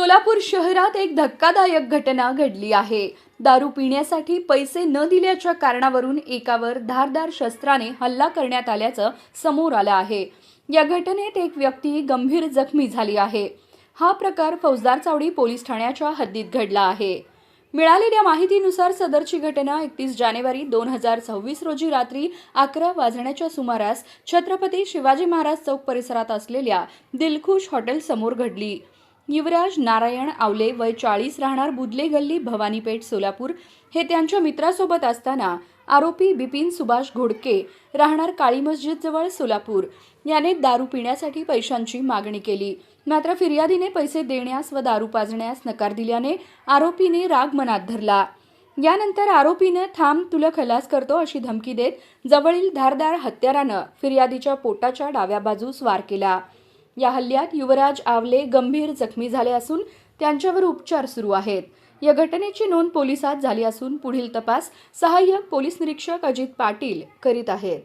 सोलापूर शहरात एक धक्कादायक घटना घडली आहे. दारू पिण्यासाठी पैसे न दिल्याच्या कारणावरून एकावर धारदार शस्त्राने हल्ला करण्यात आल्याचं समोर आलं आहे. या घटनेत एक व्यक्ती गंभीर जखमी झाली आहे. हा प्रकार फौजदार चावडी पोलीस ठाण्याच्या हद्दीत घडला आहे. मिळालेल्या माहितीनुसार सदरची घटना एकतीस जानेवारी दोन हजार सव्वीस रोजी रात्री अकरा वाजण्याच्या सुमारास छत्रपती शिवाजी महाराज चौक परिसरात असलेल्या दिलखुश हॉटेलसमोर घडली. युवराज नारायण आवले वय चाळीस राहणार बुदले गल्ली भवानीपेठ सोलापूर हे त्यांच्या मित्रासोबत असताना आरोपी बिपिन सुभाष घोडके राहणार काळी मस्जिदजवळ सोलापूर. याने दारू पिण्यासाठी पैशांची मागणी केली. मात्र फिर्यादीने पैसे देण्यास व दारू पाजण्यास नकार दिल्याने आरोपीने राग मनात धरला. यानंतर आरोपीनं थांब तुला खलास करतो अशी धमकी देत जवळील धारदार हत्यारानं फिर्यादीच्या पोटाच्या डाव्या बाजूस वार केला. या हल्ल्यात युवराज आवले गंभीर जखमी झाले असून त्यांच्यावर उपचार सुरू आहेत. या घटनेची नोंद पोलिसात झाली असून पुढील तपास सहाय्यक पोलीस निरीक्षक अजित पाटील करीत आहेत.